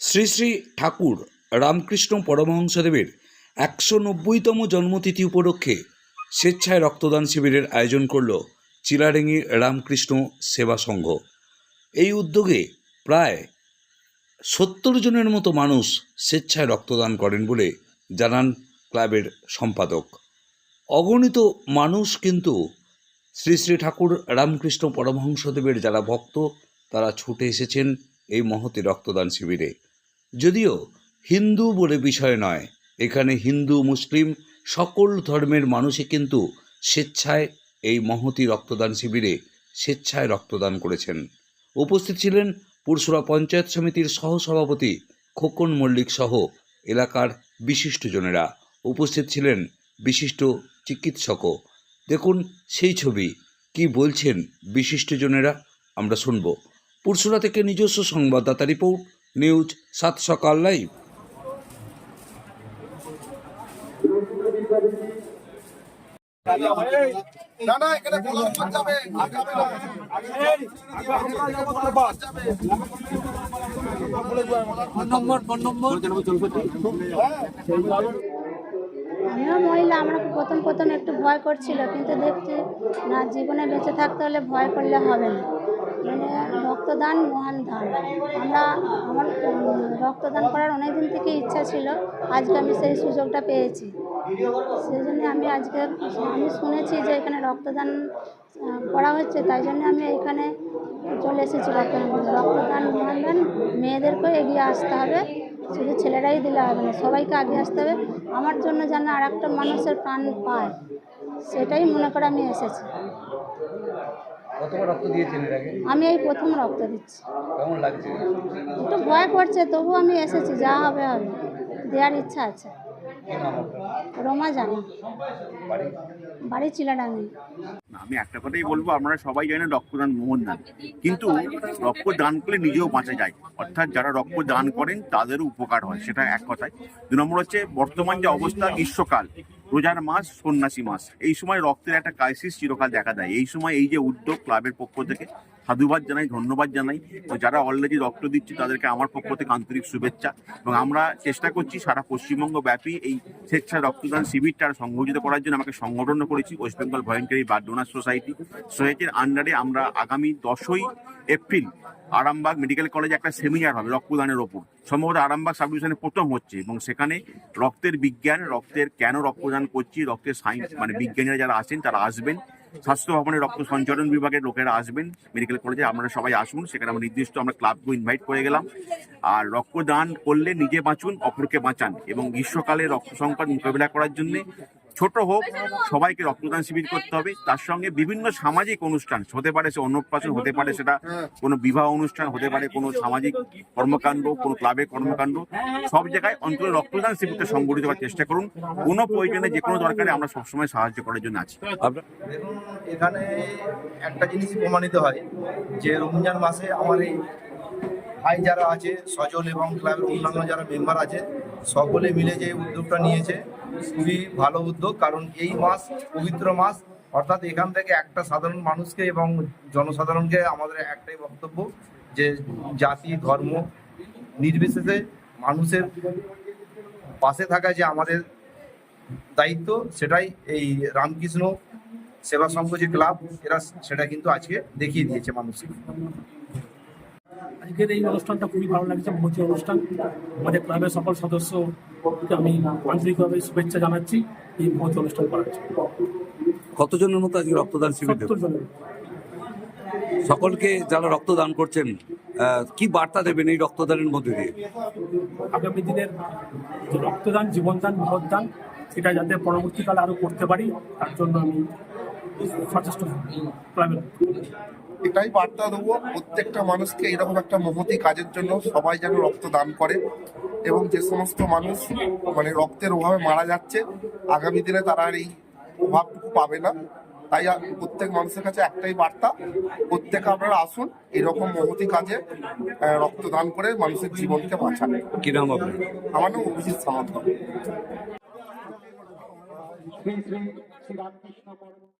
শ্রী শ্রী ঠাকুর রামকৃষ্ণ পরমহংসদেবের একশো নব্বইতম জন্মতিথি উপলক্ষে স্বেচ্ছায় রক্তদান শিবিরের আয়োজন করল চিলারেঙ্গি রামকৃষ্ণ সেবা সংঘ। এই উদ্যোগে প্রায় সত্তর জনের মতো মানুষ স্বেচ্ছায় রক্তদান করেন বলে জানান ক্লাবের সম্পাদক। অগণিত মানুষ কিন্তু শ্রী শ্রী ঠাকুর রামকৃষ্ণ পরমহংসদেবের যারা ভক্ত, তারা ছুটে এসেছেন এই মহতি রক্তদান শিবিরে। যদিও হিন্দু বলে বিষয় নয়, এখানে হিন্দু, মুসলিম সকল ধর্মের মানুষই কিন্তু স্বেচ্ছায় এই মহতি রক্তদান শিবিরে স্বেচ্ছায় রক্তদান করেছেন। উপস্থিত ছিলেন পুরসুরা পঞ্চায়েত সমিতির সহসভাপতি খোকন মল্লিক সহ এলাকার বিশিষ্টজনেরা উপস্থিত ছিলেন বিশিষ্ট চিকিৎসকও। দেখুন সেই ছবি, কি বলছেন বিশিষ্টজনেরা আমরা শুনব। পুরসুরা থেকে নিজস্ব সংবাদদাতা রিপোর্ট নিউজ সাত সকাল লাইভ না না এখানে গোলাম যাবে আগাবে না। আমিও মহিলা আমরা প্রথম প্রথম একটু ভয় করছিল, কিন্তু দেখছি না, জীবনে বেঁচে থাকতে হলে ভয় করলে হবে না। মানে রক্তদান মহান দান। আমরা আমার রক্তদান করার অনেক দিন থেকে ইচ্ছা ছিল, আজকে আমি সেই সুযোগটা পেয়েছি। সেই জন্য আমি আজকে আমি শুনেছি যে এখানে রক্তদান করা হচ্ছে, তাই জন্য আমি এখানে চলে এসেছি রক্তদান। রক্তদান মহান দান, মেয়েদেরকেও এগিয়ে আসতে হবে। শুধু ছেলেরাই দিলে হবে না সবাইকে আগে আসতে হবে। আমার জন্য যেন আর একটা মানুষের প্রাণ পায় সেটাই মনে করে আমি এসেছি। আমি এই প্রথম রক্ত দিচ্ছি। একটু ভয় করছে তবু আমি এসেছি যা হবে হবে দেওয়ার ইচ্ছা আছে। রোমা জানি। বাড়ি? চিলাডাঙ্গি। না, আমি একটা কথাই বলব, আমরা সবাই জানি রক্ত দান মোহন দান। কিন্তু রক্ত দান করলে নিজেও বাঁচা যায়। অর্থাৎ যারা রক্ত দান করেন, তাদেরও উপকার হয়, সেটা এক কথায়। দু নম্বর হচ্ছে, বর্তমান যে অবস্থা, গ্রীষ্মকাল, রোজার মাস, সন্ন্যাসী মাস, এই সময় রক্তের একটা ক্রাইসিস চিরকাল দেখা দেয়। এই সময় এই যে উদ্যোগ ক্লাবের পক্ষ থেকে সাধুবাদ জানাই, ধন্যবাদ জানাই। তো যারা অলরেডি রক্ত দিচ্ছে, তাদেরকে আমার পক্ষ থেকে আন্তরিক শুভেচ্ছা। এবং আমরা চেষ্টা করছি সারা পশ্চিমবঙ্গ ব্যাপী এই স্বেচ্ছা রক্তদান শিবিরটা সংগঠিত করার জন্য আমাকে সংগঠন করেছি West Bengal voluntary blood donor society সোসাইটির আন্ডারে আমরা আগামী দশই এপ্রিল আরামবাগ মেডিকেল কলেজে একটা সেমিনার হবে রক্তদানের ওপর। সম্ভবত আরামবাগ সাব ডিভিশনে প্রথম হচ্ছে এবং সেখানে রক্তের বিজ্ঞান, রক্তের কেন রক্তদান করছি, রক্তের সায়েন্স মানে বিজ্ঞানীরা যারা আসেন তারা আসবেন। স্বাস্থ্য ভবনের রক্ত সঞ্চালন বিভাগের লোকেরা আসবেন মেডিকেল কলেজে আপনারা সবাই আসুন, সেখানে আমরা নির্দিষ্ট আমরা ক্লাবকে ইনভাইট করে গেলাম। আর রক্তদান করলে নিজে বাঁচুন, অপরকে বাঁচান এবং গ্রীষ্মকালে রক্ত সংকট মোকাবিলা করার জন্য ছোট হোক সবাইকে রক্তদান শিবির করতে হবে। তার সঙ্গে বিভিন্ন সামাজিক অনুষ্ঠান হতে পারে সে অন্নপ্রাশন হতে পারে সেটা কোনো বিবাহ অনুষ্ঠান হতে পারে কোনো সামাজিক কর্মকাণ্ড কোনো ক্লাবের কর্মকাণ্ড সব জায়গায় অন্তত রক্তদান শিবিরটা সংগঠিত করার চেষ্টা করুন। কোনো প্রয়োজনে যে কোনো দরকারে আমরা সবসময় সাহায্য করার জন্য আছি। দেখুন এখানে একটা জিনিস প্রমাণিত হয় যে রমজান মাসে আমার এই ভাই যারা আছে সজল এবং ক্লাবের অন্যান্য যারা মেম্বার আছে সকলে মিলে যে উদ্যোগটা নিয়েছে খুবই ভালো উদ্যোগ, কারণ এই মাস পবিত্র মাস, অর্থাৎ এখান থেকে একটা সাধারণ মানুষকে এবং জনসাধারণকে আমাদের একটাই বক্তব্য যে জাতি, ধর্ম নির্বিশেষে মানুষের পাশে থাকা যে আমাদের দায়িত্ব, সেটাই এই রামকৃষ্ণ সেবা সংঘ যে ক্লাব, এরা সেটা কিন্তু আজকে দেখিয়ে দিয়েছে মানুষকে। আজকের এই অনুষ্ঠানটা খুবই ভালো লাগছে মহতি অনুষ্ঠান। আমাদের ক্লাবের সকল সদস্যকে আমি আন্তরিকভাবে শুভেচ্ছা জানাচ্ছি এই মহতি অনুষ্ঠান করার জন্য। কতজনের মতো আজকে রক্তদান শিবির সকলকে যারা রক্তদান করছেন কি বার্তা দেবেন এই রক্তদানের মধ্যে দিয়ে? আগামী দিনের রক্তদান জীবনদান মহদান এটা যাতে পরবর্তীকালে আরও করতে পারি তার জন্য আমি সচেষ্ট এটাই বার্তা দেবো প্রত্যেকটা মানুষকে এরকম একটা মহতি কাজের জন্য সবাই যেন রক্ত দান করে এবং যে সমস্ত মানুষ মানে রক্তের অভাবে মারা যাচ্ছে আগামী দিনে তারা আর এই অভাবটুকু পাবে না তাই প্রত্যেক মানুষের কাছে একটাই বার্তা প্রত্যেকে আপনারা আসুন এরকম মহতি কাজে রক্তদান করে মানুষের জীবনকে বাঁচান কি নাম আপনার আমার নাম অভিজিৎ সামন্ত